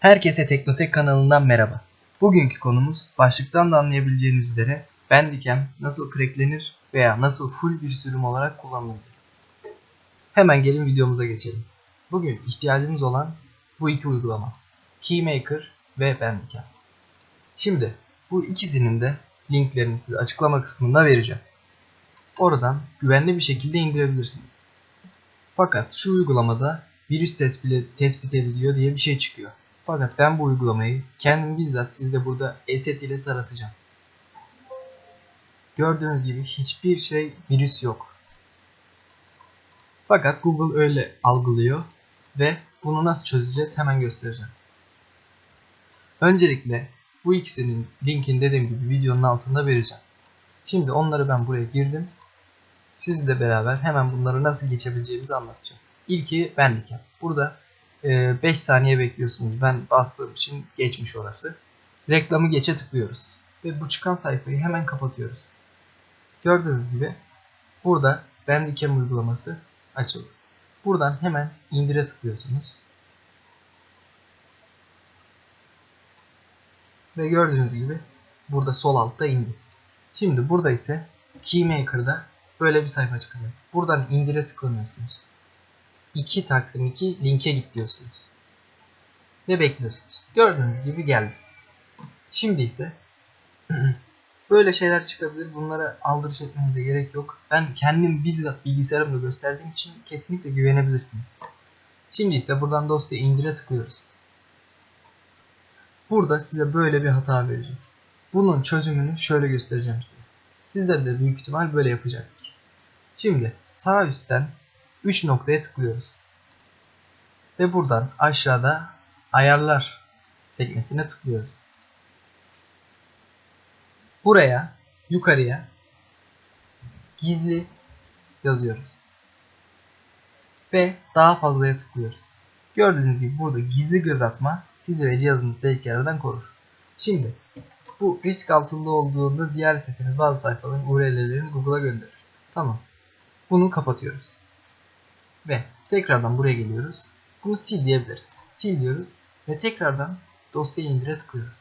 Herkese Teknotek kanalından merhaba. Bugünkü konumuz başlıktan da anlayabileceğiniz üzere Bandicam nasıl cracklenir veya nasıl full bir sürüm olarak kullanılır. Hemen gelin videomuza geçelim. Bugün ihtiyacımız olan bu iki uygulama. Keymaker ve Bandicam. Şimdi bu ikisinin de linklerini size açıklama kısmında vereceğim. Oradan güvenli bir şekilde indirebilirsiniz. Fakat şu uygulamada virüs tespit, tespit ediliyor diye bir şey çıkıyor. Fakat ben bu uygulamayı kendim bizzat sizde burada ESET ile taratacağım. Gördüğünüz gibi hiçbir şey virüs yok. Fakat Google öyle algılıyor ve bunu nasıl çözeceğiz hemen göstereceğim. Öncelikle bu ikisinin linkini dediğim gibi videonun altında vereceğim. Şimdi onları ben buraya girdim. Sizle beraber hemen bunları nasıl geçebileceğimizi anlatacağım. İlki Bandicam. Burada 5 e, saniye bekliyorsunuz. Ben bastığım için geçmiş orası. Reklamı geçe tıklıyoruz. Ve bu çıkan sayfayı hemen kapatıyoruz. Gördüğünüz gibi burada Bandicam uygulaması açıldı. Buradan hemen indire tıklıyorsunuz. Ve gördüğünüz gibi burada sol altta indi. Şimdi burada ise Keymaker'da böyle bir sayfa çıkıyor. Buradan indire tıklanıyorsunuz. 2 taksim 2 linke git diyorsunuz. Ve bekliyorsunuz. Gördüğünüz gibi geldi. Şimdi ise böyle şeyler çıkabilir. Bunlara aldırış etmenize gerek yok. Ben kendim bizzat bilgisayarımda gösterdiğim için kesinlikle güvenebilirsiniz. Şimdi ise buradan dosya indire tıklıyoruz. Burada size böyle bir hata verecek. Bunun çözümünü şöyle göstereceğim size. Sizler de büyük ihtimal böyle yapacaktır. Şimdi sağ üstten 3 noktaya tıklıyoruz. Ve buradan aşağıda ayarlar sekmesine tıklıyoruz. Buraya yukarıya gizli yazıyoruz. Ve daha fazlaya tıklıyoruz. Gördüğünüz gibi burada gizli göz atma sizi ve cihazınızı tehlikelerden korur. Şimdi bu risk altında olduğunda ziyaret ettiğiniz bazı sayfaların URL'lerini Google'a gönderir. Tamam. Bunu kapatıyoruz. Ve tekrardan buraya geliyoruz. Bunu sil diyebiliriz. Sil diyoruz ve tekrardan dosyayı indire tıklıyoruz.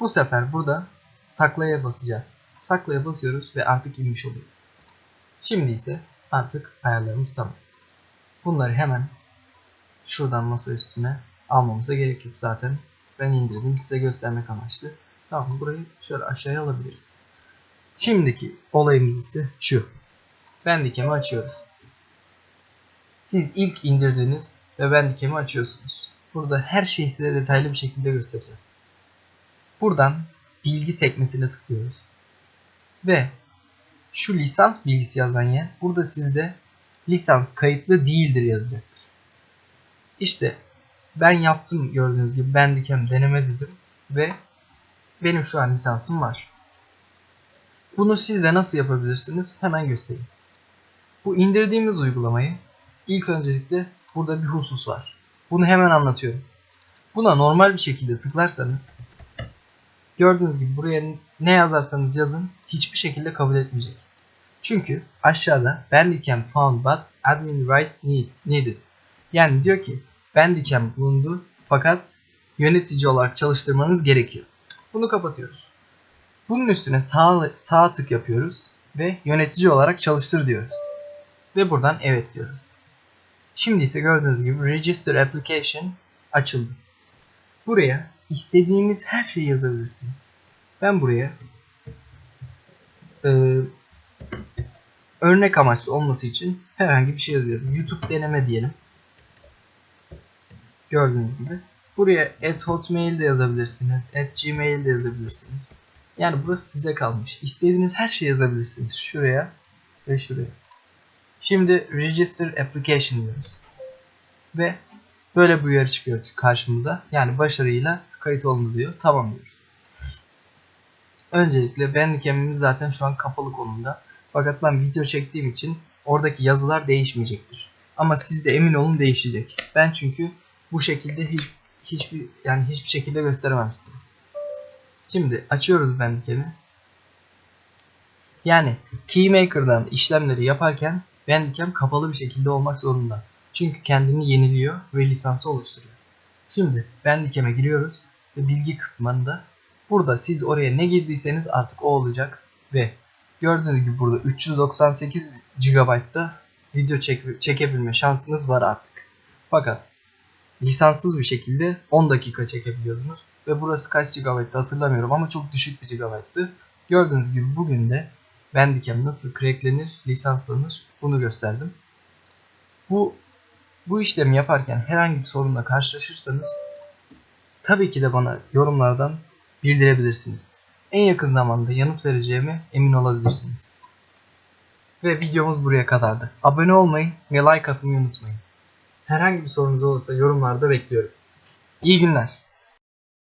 Bu sefer burada saklaya basacağız. Saklaya basıyoruz ve artık inmiş oluyor. Şimdi ise artık ayarlarımız tamam. Bunları hemen şuradan masa üstüne almamıza gerek yok zaten. Ben indirdim size göstermek amaçlı. Tamam burayı şöyle aşağıya alabiliriz. Şimdiki olayımız ise şu. Bandicam'ı açıyoruz. Siz ilk indirdiğiniz ve Bandicam'ı açıyorsunuz. Burada her şeyi size detaylı bir şekilde göstereceğim. Buradan bilgi sekmesine tıklıyoruz. Ve şu lisans bilgisi yazan yer burada sizde lisans kayıtlı değildir yazacaktır. İşte ben yaptım gördüğünüz gibi Bandicam deneme dedim ve benim şu an lisansım var. Bunu siz de nasıl yapabilirsiniz hemen göstereyim. Bu indirdiğimiz uygulamayı ilk öncelikle burada bir husus var. Bunu hemen anlatıyorum. Buna normal bir şekilde tıklarsanız gördüğünüz gibi buraya ne yazarsanız yazın hiçbir şekilde kabul etmeyecek. Çünkü aşağıda Bandicam found but admin rights needed. Yani diyor ki Bandicam bulundu fakat yönetici olarak çalıştırmanız gerekiyor. Bunu kapatıyoruz. Bunun üstüne sağ, sağ tık yapıyoruz ve yönetici olarak çalıştır diyoruz. Ve buradan evet diyoruz. Şimdi ise gördüğünüz gibi Register Application açıldı. Buraya istediğiniz her şeyi yazabilirsiniz. Ben buraya e, örnek amaçlı olması için herhangi bir şey yazıyorum. YouTube deneme diyelim. Gördüğünüz gibi. Buraya at hotmail de yazabilirsiniz. At gmail de yazabilirsiniz. Yani burası size kalmış. İstediğiniz her şeyi yazabilirsiniz. Şuraya ve şuraya. Şimdi register application diyoruz. Ve böyle bir uyarı çıkıyor karşımıza. Yani başarıyla kayıt olundu diyor. Tamam diyoruz. Öncelikle Bandicam'imiz zaten şu an kapalı konumda. Fakat ben video çektiğim için oradaki yazılar değişmeyecektir. Ama siz de emin olun değişecek. Ben çünkü bu şekilde hiç, hiçbir yani hiçbir şekilde gösteremem size. Şimdi açıyoruz Bandicam'i. Yani Keymaker'dan işlemleri yaparken Bandicam kapalı bir şekilde olmak zorunda. Çünkü kendini yeniliyor ve lisansı oluşturuyor. Şimdi Bandicam'e giriyoruz ve bilgi kısmında burada siz oraya ne girdiyseniz artık o olacak ve gördüğünüz gibi burada 398 GB'da video çek çekebilme şansınız var artık. Fakat lisanssız bir şekilde 10 dakika çekebiliyordunuz ve burası kaç GB'tı hatırlamıyorum ama çok düşük bir GB'tı. Gördüğünüz gibi bugün de Bandicam nasıl cracklenir, lisanslanır bunu gösterdim. Bu bu işlemi yaparken herhangi bir sorunla karşılaşırsanız tabii ki de bana yorumlardan bildirebilirsiniz. En yakın zamanda yanıt vereceğime emin olabilirsiniz. Ve videomuz buraya kadardı. Abone olmayı ve like atmayı unutmayın. Herhangi bir sorunuz olursa yorumlarda bekliyorum. İyi günler.